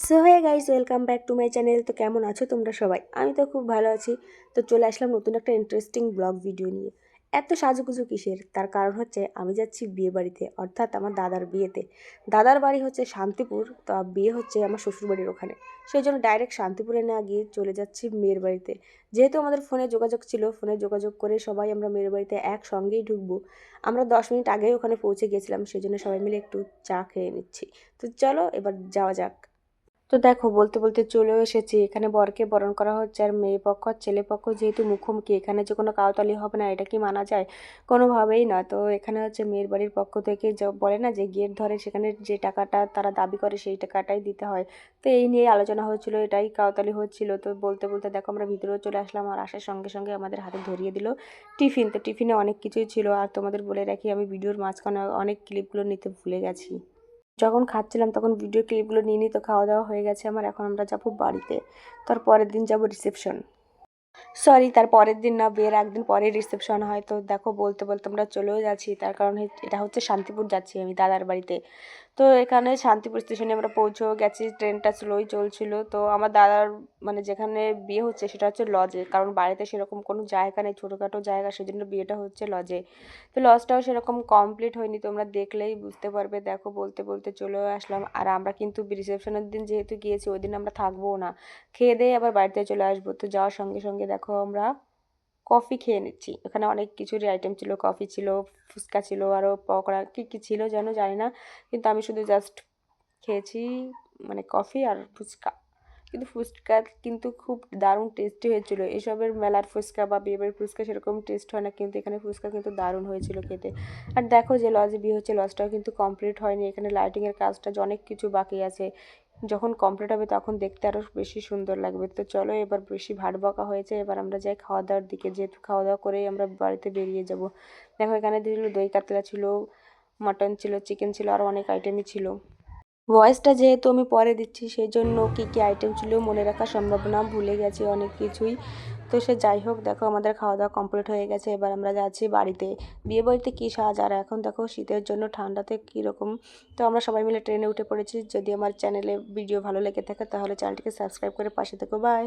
So hey guys welcome back to my channel তো কেমন আছো তোমরা সবাই? আমি তো খুব ভালো আছি। তো চলে আসলাম নতুন একটা ইন্টারেস্টিং ব্লগ ভিডিও নিয়ে। এত সাজুগুজু কিসের? তার কারণ হচ্ছে আমি যাচ্ছি বিয়ে বাড়িতে, অর্থাৎ আমার দাদার বিয়েতে। দাদার বাড়ি হচ্ছে শান্তিপুর, তো বিয়ে হচ্ছে আমার শ্বশুরবাড়ির ওখানে। সেই জন্য ডাইরেক্ট শান্তিপুরে না গিয়ে চলে যাচ্ছি মেয়ের বাড়িতে। যেহেতু আমাদের ফোনে যোগাযোগ ছিল ফোনে যোগাযোগ করে সবাই আমরা মেয়ের বাড়িতে একসঙ্গেই ঢুকবো। আমরা দশ মিনিট আগেই ওখানে পৌঁছে গেছিলাম সেই জন্য সবাই মিলে একটু চা খেয়ে নিচ্ছি। তো চলো এবার যাওয়া যাক। তো দেখো, বলতে বলতে চলেও এসেছি। এখানে বরকে বরণ করা হচ্ছে আর মেয়ে পক্ষ আর ছেলে পক্ষ যেহেতু মুখোমুখি, এখানে যে কোনো কাউতালি হবে না, এটা কি মানা যায়? কোনোভাবেই না। তো এখানে হচ্ছে মেয়ের বাড়ির পক্ষ থেকে বলে না যে গেট ধরে সেখানে যে টাকাটা তারা দাবি করে সেই টাকাটাই দিতে হয়। তো এই নিয়ে আলোচনা হচ্ছিল, এটাই কাউতালি হচ্ছিল। তো বলতে বলতে দেখো, আমরা ভিতরেও চলে আসলাম আর আসার সঙ্গে সঙ্গে আমাদের হাতে ধরিয়ে দিল টিফিন। তো টিফিনে অনেক কিছুই ছিল। আর তোমাদের বলে রাখি, আমি ভিডিওর মাঝখানে অনেক ক্লিপগুলো নিতে ভুলে গেছি। যখন খাচ্ছিলাম তখন ভিডিও ক্লিপগুলো নিয়ে নিই, তো খাওয়া দাওয়া হয়ে গেছে আমার, এখন আমরা যাব বাড়িতে। তার পরের দিন যাব রিসেপশন সরি তার পরের দিন না, বিয়ের একদিন পরে রিসেপশন হয়। তো দেখো, বলতে বলতে আমরা চলেও যাচ্ছি। তার কারণ এটা হচ্ছে শান্তিপুর যাচ্ছি আমি, দাদার বাড়িতে। তো এখানে শান্তিপুর স্টেশনে আমরা পৌঁছেও গেছি। ট্রেনটা স্লোই চলছিল। তো আমার দাদার মানে যেখানে বিয়ে হচ্ছে, সেটা হচ্ছে লজে কারণ বাড়িতে সেরকম কোনো জায়গা নেই, ছোটোখাটো জায়গা, সেজন্য বিয়েটা হচ্ছে লজে তো লজটাও সেরকম কমপ্লিট হয়নি। তোমরা দেখলেই বুঝতে পারবে। দেখো, বলতে বলতে চলেও আসলাম। আর আমরা কিন্তু রিসেপশনের দিন যেহেতু গিয়েছি, ওই দিন আমরা থাকবোও না। খেয়ে দিয়ে আবার বাড়িতে চলে আসব। তো যাওয়ার সঙ্গে সঙ্গে দেখো আমরা কফি খেয়ে নিচ্ছি। এখানে অনেক কিছুরই আইটেম ছিল। কফি ছিল, ফুচকা ছিল আরও পকোড়া কী কী ছিল যেন জানি না। কিন্তু আমি শুধু জাস্ট খেয়েছি মানে কফি আর ফুচকা। কিন্তু ফুচকা কিন্তু খুব দারুণ টেস্টি হয়েছিল। এসবের মেলার ফুচকা বা বিয়েবাড়ির ফুচকা সেরকম টেস্ট হয় না। কিন্তু এখানে ফুচকা কিন্তু দারুণ হয়েছিল খেতে। আর দেখো যে লজে বিয়ে হচ্ছে লজটাও কিন্তু কমপ্লিট হয়নি। এখানে লাইটিংয়ের কাজটা অনেক কিছু বাকি আছে। যখন কমপ্লিট হবে তখন দেখতে আরও বেশি সুন্দর লাগবে। তো চলো এবার বেশি ভাট বকা হয়েছে, এবার আমরা যাই খাওয়া দাওয়ার দিকে। যেহেতু খাওয়া দাওয়া করেই আমরা বাড়িতে বেরিয়ে যাব। দেখো এখানে দিল দই কাতলা ছিল মাটন ছিল চিকেন ছিল আরও অনেক আইটেমই ছিল। ভয়েসটা যেহেতু আমি পরে দিচ্ছি সেই জন্য কী কী আইটেম ছিল মনে রাখা সম্ভব না, ভুলে গেছি অনেক কিছুই। তো সে যাই হোক, দেখো আমাদের খাওয়া দাওয়া কমপ্লিট হয়ে গেছে। এবার আমরা যাচ্ছি বাড়িতে। বিয়ে বাড়িতে কী সাজ? আর এখন দেখো শীতের জন্য ঠান্ডাতে কীরকম তো আমরা সবাই মিলে ট্রেনে উঠে পড়েছি। যদি আমার চ্যানেলে ভিডিও ভালো লেগে থাকে, তাহলে চ্যানেলটিকে সাবস্ক্রাইব করে পাশে থেকো। বাই